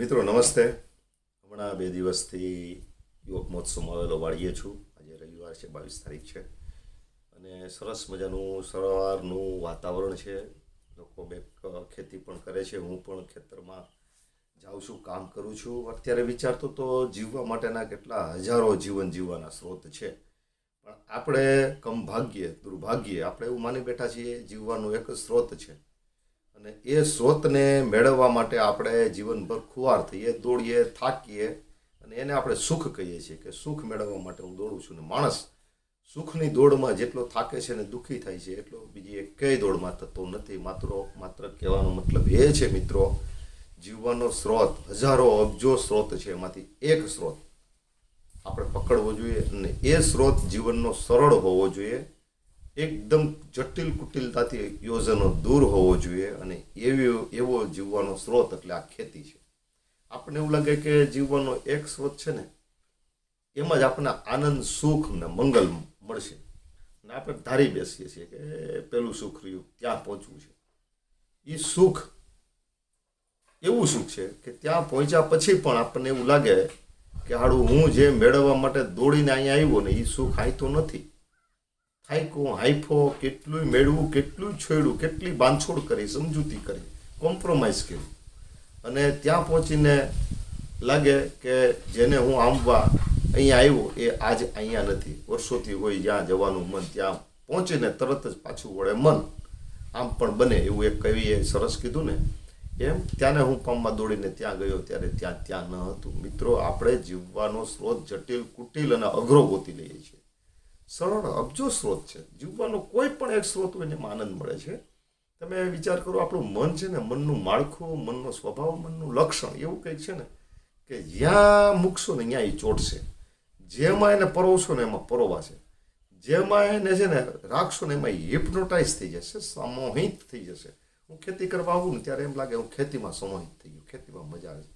મિત્રો, નમસ્તે. હમણાં બે દિવસથી યુવક મહોત્સવમાં આવેલો વાળીએ છું. આજે રવિવાર છે, બાવીસ તારીખ છે. અને સરસ મજાનું, સવારનું વાતાવરણ છે. લોકો બે ખેતી પણ કરે છે. હું પણ ખેતરમાં જાઉં છું, કામ કરું છું. અત્યારે વિચારતો તો જીવવા માટેના કેટલા હજારો જીવન જીવવાના સ્ત્રોત છે. પણ આપણે કમ ભાગ્યે, દુર્ભાગ્યે આપણે એવું માની બેઠા છીએ, જીવવાનું એક સ્ત્રોત છે. અને એ સ્રોતને મેળવવા માટે આપણે જીવનભર ખુવાર થઈએ, દોડીએ, થાકીએ અને એને આપણે સુખ કહીએ છીએ કે સુખ મેળવવા માટે હું દોડું છું. ને માણસ સુખની દોડમાં જેટલો થાકે છે ને દુઃખી થાય છે, એટલો બીજી એક કઈ દોડમાં થતો નથી. માત્ર માત્ર કહેવાનો મતલબ એ છે મિત્રો, જીવવાનો સ્ત્રોત હજારો અબજો સ્ત્રોત છે. એમાંથી એક સ્ત્રોત આપણે પકડવો જોઈએ અને એ સ્ત્રોત જીવનનો સરળ હોવો જોઈએ. એકદમ જટિલ કુટિલતાથી યોજનો દૂર હોવો જોઈએ અને એવી એવો જીવવાનો સ્ત્રોત એટલે આ ખેતી છે. આપણને એવું લાગે કે જીવવાનો એક સ્ત્રોત છે ને, એમાં જ આપણને આનંદ, સુખ ને મંગલ મળશે. અને આપણે ધારી બેસીએ છીએ કે પેલું સુખ રહ્યું, ત્યાં પહોંચવું છે. એ સુખ, એવું સુખ છે કે ત્યાં પહોંચ્યા પછી પણ આપણને એવું લાગે કે હાડું હું જે મેળવવા માટે દોડીને અહીંયા આવ્યો ને એ સુખ તો નથી. થાયકો હાઈફો કેટલું મેળવું કેટલું છોડ્યું, કેટલી બાંધછોડ કરી, સમજૂતી કરી કોમ્પ્રોમાઇઝ કર્યું. અને ત્યાં પહોંચીને લાગે કે જેને હું આંબવા અહીંયા આવ્યો એ આજ અહીંયા નથી. વર્ષોથી હોય જ્યાં જવાનું મન, ત્યાં પહોંચીને તરત જ પાછું વળે મન. આમ પણ બને એવું એક કવિએ સરસ કીધું ને. એમ ત્યાંને હું પંપમાં દોડીને ત્યાં ગયો ત્યારે ત્યાં ત્યાં ન હતું. મિત્રો, આપણે જીવવાનો સ્ત્રોત જટિલ, કુટિલ અને અઘરો ગોતી લઈએ છીએ. સરળ, અબજો સ્ત્રોત છે. જીવવાનો કોઈ પણ એક સ્ત્રોત હોય એમાં આનંદ મળે છે. તમે વિચાર કરો, આપણું મન છે ને, મનનું માળખું, મનનો સ્વભાવ, મનનું લક્ષણ, એવું કંઈક છે ને, કે જ્યાં મૂકશો ને ત્યાં એ ચોટશે. જેમાં એને પરોવશો ને એમાં પરોવાશે. જેમાં એને છે ને, રાખશો ને એમાં હિપ્નોટાઇઝ થઈ જશે, સમોહિત થઈ જશે. હું ખેતી કરવા આવું ને ત્યારે એમ લાગે હું ખેતીમાં સમોહિત થઈ ગયું, ખેતીમાં મજા આવે છે.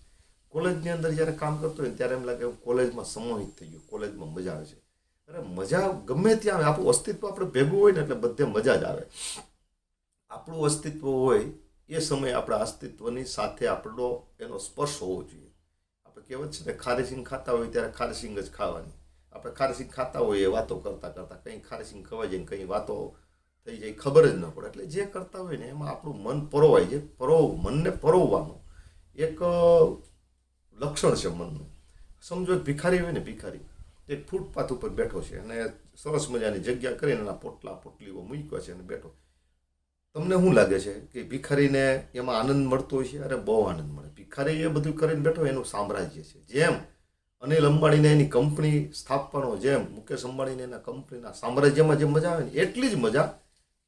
કોલેજની અંદર જ્યારે કામ કરતો હોય ત્યારે એમ લાગે હું કોલેજમાં સમોહિત થઈ ગયું, કોલેજમાં મજા આવે છે. અરે મજા ગમે ત્યાં આપણું અસ્તિત્વ આપણે ભેગું હોય ને એટલે બધે મજા જ આવે. આપણું અસ્તિત્વ હોય એ સમયે આપણા અસ્તિત્વની સાથે આપણો એનો સ્પર્શ હોવો જોઈએ. આપણે કહેવત છે ને, ખારેસિંગ ખાતા હોય ત્યારે ખારેસિંગ જ ખાવાની. આપણે ખારેસિંગ ખાતા હોઈએ, વાતો કરતા કરતા. કંઈ ખારેસિંગ ખવાઈ જાય કંઈ વાતો થઈ જાય, ખબર જ ન પડે. એટલે જે કરતા હોય ને, એમાં આપણું મન પરોવાય છે. પરોવ, મનને પરોવવાનું. એક લક્ષણ છે મનનું. સમજો ભિખારી હોય ને, ભિખારી. એક ફૂટપાથ ઉપર બેઠો છે અને સરસ મજાની જગ્યા કરીને એના પોટલા, પોટલીઓ મૂક્યા છે અને બેઠો. તમને શું લાગે છે કે ભિખારીને એમાં આનંદ મળતો હોય છે? અરે બહુ આનંદ મળે. ભિખારી એ બધું કરીને બેઠો એનું સામ્રાજ્ય છે. જેમ અનિલ અંબાણીને એની કંપની સ્થાપવાનો, જેમ મુકેશ અંબાણીને એના કંપનીના સામ્રાજ્યમાં જે મજા આવે ને, એટલી જ મજા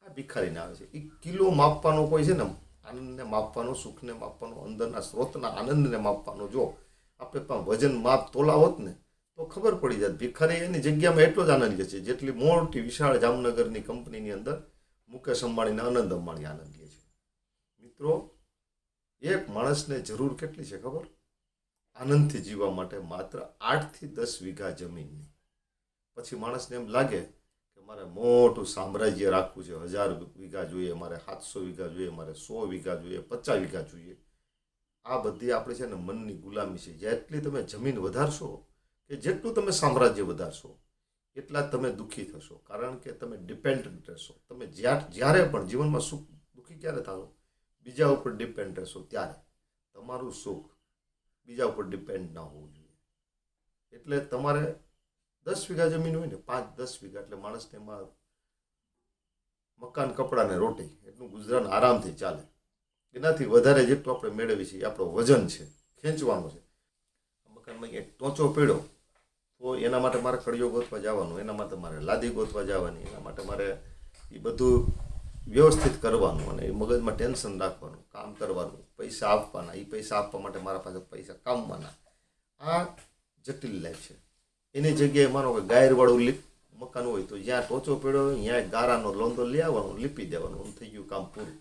આ ભિખારીને આવે છે. એ કિલો માપવાનો કોઈ છે ને, આનંદને માપવાનો, સુખને માપવાનો, અંદરના સ્ત્રોતના આનંદને માપવાનો જો આપણે પણ વજન માપ તોલા હોત ને તો ખબર પડી જાય. ભિખારી એની જગ્યામાં એટલો જ આનંદ છે, જેટલી મોટી, વિશાળ જામનગરની કંપનીની અંદર મુકેશ અંબાણીને આનંદ અંબાણી આનંદ લે છે. મિત્રો, એક માણસને જરૂર કેટલી છે ખબર? આનંદથી જીવવા માટે માત્ર આઠથી દસ વીઘા જમીનની. પછી માણસને એમ લાગે કે મારે મોટું સામ્રાજ્ય રાખવું છે. હજાર વીઘા જોઈએ, મારે સાતસો વીઘા જોઈએ, મારે સો વીઘા જોઈએ, પચાસ વીઘા જોઈએ. આ બધી આપણી છે ને મનની ગુલામી છે. જેટલી તમે જમીન વધારશો કે જેટલું તમે સામ્રાજ્ય વધારશો, એટલા તમે દુઃખી થશો. કારણ કે તમે ડિપેન્ડન્ટ રહેશો. તમે જ્યાં જ્યારે પણ જીવનમાં સુખ, દુઃખી ક્યારે થાશો બીજા ઉપર ડિપેન્ડ રહેશો ત્યારે. તમારું સુખ બીજા ઉપર ડિપેન્ડ ના હોવું જોઈએ. એટલે તમારે દસ વીઘા જમીન હોય ને, પાંચ દસ વીઘા, એટલે માણસને એમાં મકાન, કપડાં ને રોટી, એટલું ગુજરાન આરામથી ચાલે. એનાથી વધારે જેટલું આપણે મેળવીએ છીએ આપણો વજન છે, ખેંચવાનું છે. મકાનમાં એક ટોંચો પડ્યો તો એના માટે મારે કડિયો ગોતવા જવાનું, એના માટે મારે લાદી ગોતવા જવાની, એના માટે મારે એ બધું વ્યવસ્થિત કરવાનું અને એ મગજમાં ટેન્શન રાખવાનું, કામ કરવાનું, પૈસા આપવાના એ પૈસા આપવા માટે મારા પાસે પૈસા કામવાના. આ જટિલ લાઈફ છે. એની જગ્યાએ માનો કે ગાયરવાળું લીપ મકાન હોય તો જ્યાં ટોચો પડ્યો ત્યાં ગારાનો લોંદો લઈ આવવાનો, લીપી દેવાનો, એમ થઈ ગયું કામ પૂરું.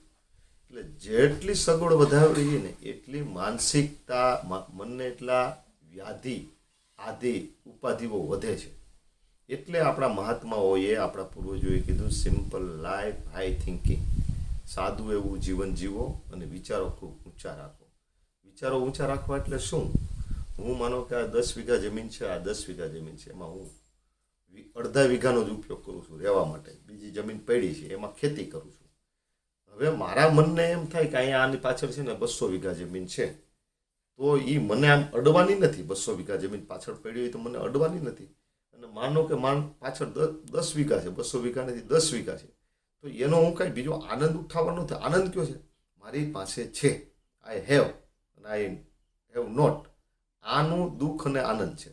એટલે જેટલી સગવડ વધારવી ને, એટલી માનસિકતા મનને એટલા વ્યાધિ આદિ ઉપાધિઓ વધે છે. એટલે આપણા મહાત્માઓએ આપણા પૂર્વજોએ કીધું સિમ્પલ લાઈફ હાઈ થિંકિંગ સાદું એવું જીવન જીવો અને વિચારો ખૂબ ઊંચા રાખો. વિચારો ઊંચા રાખવા એટલે શું? હું માનો કે આ દસ વીઘા જમીન છે, આ દસ વીઘા જમીન છે. એમાં હું અડધા વીઘાનો જ ઉપયોગ કરું છું રહેવા માટે. બીજી જમીન પડી છે, એમાં ખેતી કરું છું. હવે મારા મનને એમ થાય કે અહીંયા આની પાછળ છે ને બસો વીઘા જમીન છે. તો એ મને આમ અડવાની નથી બસો વીઘા જમીન પાછળ પડી હોય તો મને અડવાની નથી. અને માનો કે માન પાછળ દસ દસ વીઘા છે, બસો વીઘા નથી દસ વીઘા છે. તો એનો હું કાંઈ બીજો આનંદ ઉઠાવવાનો નથી. આનંદ કયો છે? મારી પાસે છે. આઈ હેવ અને આઈ હેવ નોટ આનું દુઃખ અને આનંદ છે.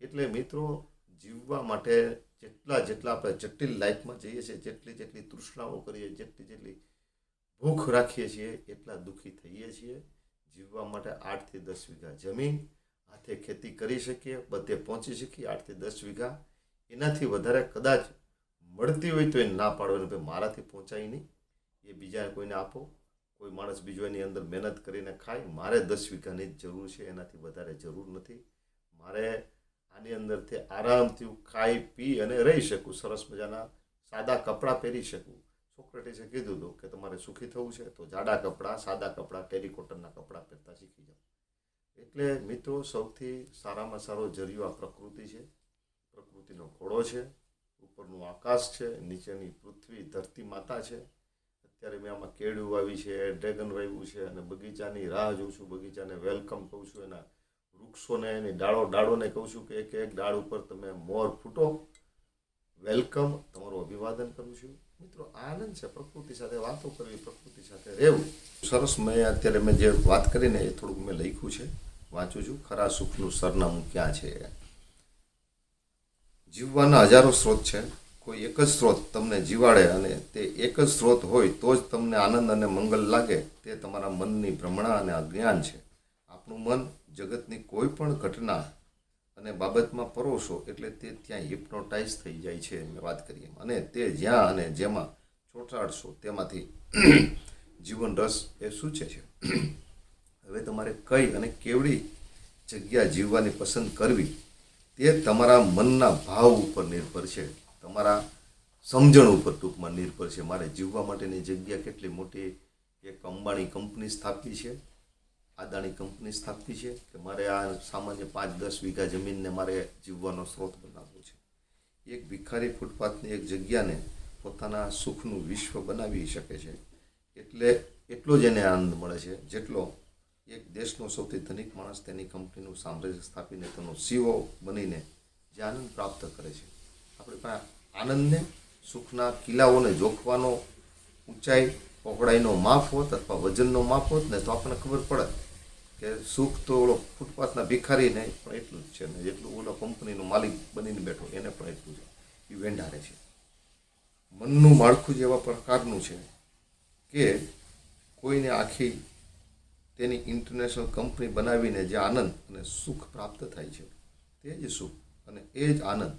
એટલે મિત્રો, જીવવા માટે જેટલા જેટલા આપણે જટિલ લાઈફમાં જઈએ છીએ, જેટલી જેટલી તૃષ્ણાઓ કરીએ, જેટલી જેટલી ભૂખ રાખીએ છીએ, એટલા દુઃખી થઈએ છીએ. જીવવા માટે આઠથી દસ વીઘા જમીન, હાથે ખેતી કરી શકીએ, બધે પહોંચી શકીએ આઠથી દસ વીઘા. એનાથી વધારે કદાચ મળતી હોય તો એ ના પાડવાનું ભાઈ મારાથી પહોંચાય નહીં. એ બીજા કોઈને આપો. કોઈ માણસ બીજો એની અંદર મહેનત કરીને ખાય, મારે દસ વીઘાની જ જરૂર છે, એનાથી વધારે જરૂર નથી. મારે આની અંદરથી આરામથી હું ખાઈ, પી અને રહી શકું, સરસ મજાના સાદા કપડાં પહેરી શકું. સોક્રેટીસે કીધું હતું કે તમારે સુખી થવું છે તો જાડા કપડાં, સાદા કપડાં ટેરિકોટનના કપડાં પહેરતા શીખી જાઓ. એટલે મિત્રો, સૌથી સારામાં સારો જરિયો આ પ્રકૃતિ છે. પ્રકૃતિનો ઘોડો છે, ઉપરનું આકાશ છે, નીચેની પૃથ્વી, ધરતી માતા છે. અત્યારે મેં આમાં કેળું વાવી છે, ડ્રેગન વાવ્યું છે અને બગીચાની રાહ જોઉં છું. બગીચાને વેલકમ કહું છું, એના વૃક્ષોને, એની ડાળો, ડાળોને કહું છું કે એક એક ડાળ ઉપર તમે મોર ફૂટો. વેલકમ, તમારું અભિવાદન કરું છું. મિત્રો, આનંદ છે પ્રકૃતિ સાથે, વાતો કરવી પ્રકૃતિ સાથે, રહેવું. સરસ મેં અત્યારે મેં જે વાત કરીને એ થોડુંક મેં લખ્યું છે, વાંચું છું. ખરા સુખનું સરનામું ક્યાં છે? જીવવાના હજારો સ્ત્રોત છે. કોઈ એક જ સ્ત્રોત તમને જીવાડે અને તે એક જ સ્ત્રોત હોય તો જ તમને આનંદ અને મંગલ લાગે. તે તમારા મનની ભ્રમણા અને અજ્ઞાન છે. આપણું મન જગતની કોઈ પણ ઘટના અને બાબતમાં પરોશો એટલે તે ત્યાં હિપ્નોટાઇઝ થઈ જાય છે મેં વાત કરી એમ અને તે જ્યાં અને જેમાં ચોંટાડશો તેમાંથી જીવન રસ એ સૂચે છે. હવે તમારે કઈ અને કેવડી જગ્યા જીવવાની પસંદ કરવી તે તમારા મનના ભાવ ઉપર નિર્ભર છે. તમારા સમજણ ઉપર ટૂંકમાં નિર્ભર છે. મારે જીવવા માટેની જગ્યા કેટલી મોટી એક અંબાણી કંપની સ્થાપી છે. આદાણી કંપની સ્થાપી છે કે મારે આ સામાન્ય પાંચ દસ વીઘા જમીનને મારે જીવવાનો સ્ત્રોત બનાવવો છે. એક ભિખારી ફૂટપાથની એક જગ્યાને પોતાના સુખનું વિશ્વ બનાવી શકે છે. એટલે એટલો જ એને આનંદ મળે છે. જેટલો એક દેશનો સૌથી ધનિક માણસ તેની કંપનીનું સામ્રાજ્ય સ્થાપીને તેનો સીઓ બનીને જે આનંદ પ્રાપ્ત કરે છે. આપણે પાસે આનંદને, સુખના કિલ્લાઓને જોખવાનો ઊંચાઈ, પહોળાઈનો માપ હોત અથવા વજનનો માપ હોત ને તો આપણને ખબર પડે કે સુખ તો ઓલો ફૂટપાથના નહીં, પણ એટલું જ છે ને જેટલું ઓલો કંપનીનો માલિક બનીને બેઠો, એને પણ એટલું છે એ વેંઢારે છે. મનનું માળખું જ એવા પ્રકારનું છે કે કોઈને આખી તેની ઇન્ટરનેશનલ કંપની બનાવીને જે આનંદ અને સુખ પ્રાપ્ત થાય છે, તે જ સુખ. અને એ જ આનંદ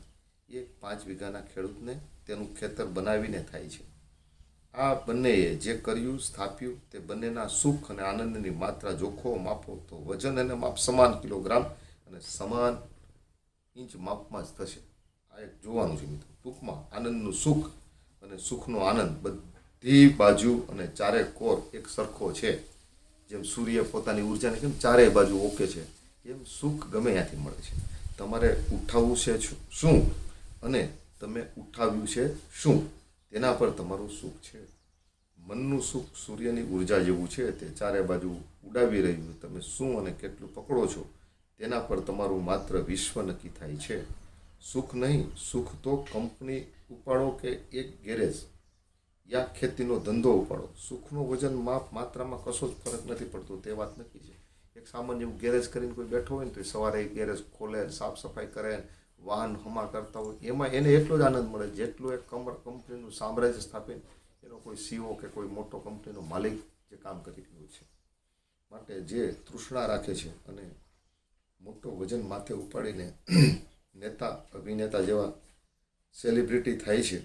એક પાંચ વીઘાના ખેડૂતને તેનું ખેતર બનાવીને થાય છે. આ બંનેએ જે કર્યું, સ્થાપ્યું, તે બંનેના સુખ અને આનંદની માત્રા જોખો માપો તો વજન અને માપ સમાન કિલોગ્રામ અને સમાન ઇંચ માપમાં જ થશે. આ એક જોવાનું છે મિત્રો. ટૂંકમાં આનંદનું સુખ અને સુખનો આનંદ બધી બાજુ અને ચારે કોર એક સરખો છે. જેમ સૂર્ય પોતાની ઉર્જાને કેમ ચારેય બાજુ ઓકે છે, એમ સુખ ગમે ત્યાંથી મળે છે. તમારે ઉઠાવવું છે શું- શું? અને તમે ઉઠાવ્યું છે શું? તેના પર તમારું સુખ છે. મનનું સુખ સૂર્યની ઊર્જા જેવું છે તે ચારે બાજુ ઉડાવી રહ્યું તમે શું અને કેટલું પકડો છો તેના પર તમારું માત્ર વિશ્વ નક્કી થાય છે. સુખ નહીં, સુખ તો કંપની ઉપાડો કે એક ગેરેજ. યા ખેતીનો ધંધો ઉપાડો. સુખનું વજન માપ માત્રામાં કશો જ ફરક નથી પડતો, તે વાત નક્કી છે. એક સામાન્ય ગેરેજ કરીને કોઈ બેઠો હોય ને તો સવારે ગેરેજ ખોલે, સાફ સફાઈ કરે વાહન હમા કરતા હોય, એમાં એને એટલો જ આનંદ મળે, જેટલું એક કમર કંપનીનું સામ્રાજ્ય સ્થાપીને, એનો કોઈ સીઓ કે કોઈ મોટો કંપનીનો માલિક જે કામ કરી રહ્યો છે. માટે જે તૃષ્ણા રાખે છે અને મોટો વજન માથે ઉપાડીને નેતા, અભિનેતા જેવા સેલિબ્રિટી થાય છે,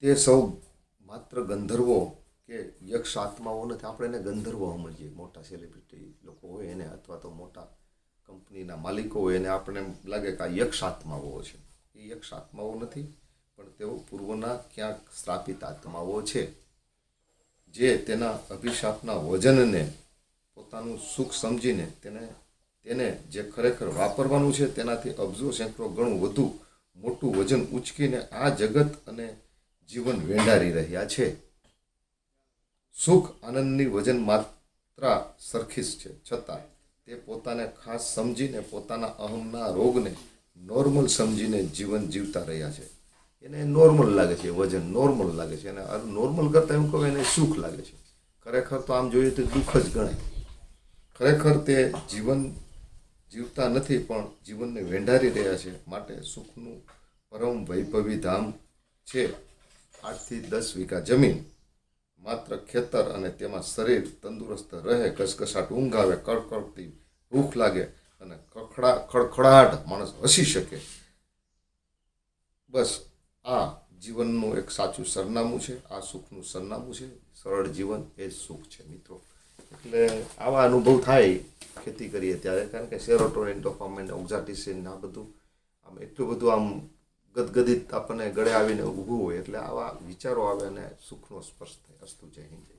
તે સૌ માત્ર ગંધર્વો કે યક્ષ આત્માઓ નથી. આપણે એને ગંધર્વો સમજીએ. મોટા સેલિબ્રિટી લોકો હોય એને, અથવા તો મોટા કંપનીના માલિકો હોય એને આપણે લાગે કે આ યક્ષ આત્માઓ છે. એ યક્ષ આત્માઓ નથી, પણ તેઓ પૂર્વના ક્યાંક સ્થાપિત આત્માઓ છે. જે તેના અભિશાપના વજનને, પોતાનું સુખ સમજીને તેને તેને જે ખરેખર વાપરવાનું છે તેનાથી અબજો સેંકડો ગણું વધુ મોટું વજન ઉચકીને આ જગત અને જીવન વેંડારી રહ્યા છે. સુખ આનંદની વજન માત્રા સરખી જ છે. છતાં તે પોતાને ખાસ સમજીને, પોતાના અહમના રોગને નોર્મલ સમજીને જીવન જીવતા રહ્યા છે. એને નોર્મલ લાગે છે વજન નોર્મલ લાગે છે. અને નોર્મલ કરતાં એવું કહું એને સુખ લાગે છે. ખરેખર તો આમ જોઈએ તો દુઃખ જ ગણાય. ખરેખર તે જીવન જીવતા નથી, પણ જીવનને વેંઢારી રહ્યા છે. માટે સુખનું પરમ વૈભવી ધામ છે. આઠથી દસ વીઘા જમીન. માત્ર ખેતર અને તેમાં શરીર તંદુરસ્ત રહે ઘસઘસાટ ઊંઘ આવે કડકડતી ભૂખ લાગે અને કખડા, ખડખડાટ માણસ હસી શકે. બસ આ જીવનનું એક સાચું સરનામું છે, આ સુખનું સરનામું છે, સરળ જીવન એ જ સુખ છે મિત્રો. એટલે આવા અનુભવ થાય, ખેતી કરીએ ત્યારે, કારણ કે સેરોટોનિન ડોપામાઇન, ઓક્ઝાટિસિન, આ બધું, આમ એટલું બધું આમ ગદગદિત આપણને ગળે આવીને ઊભું હોય એટલે આવા વિચારો આવે અને સુખનો સ્પર્શ થાય. અસ્તુ જય હિન્દ.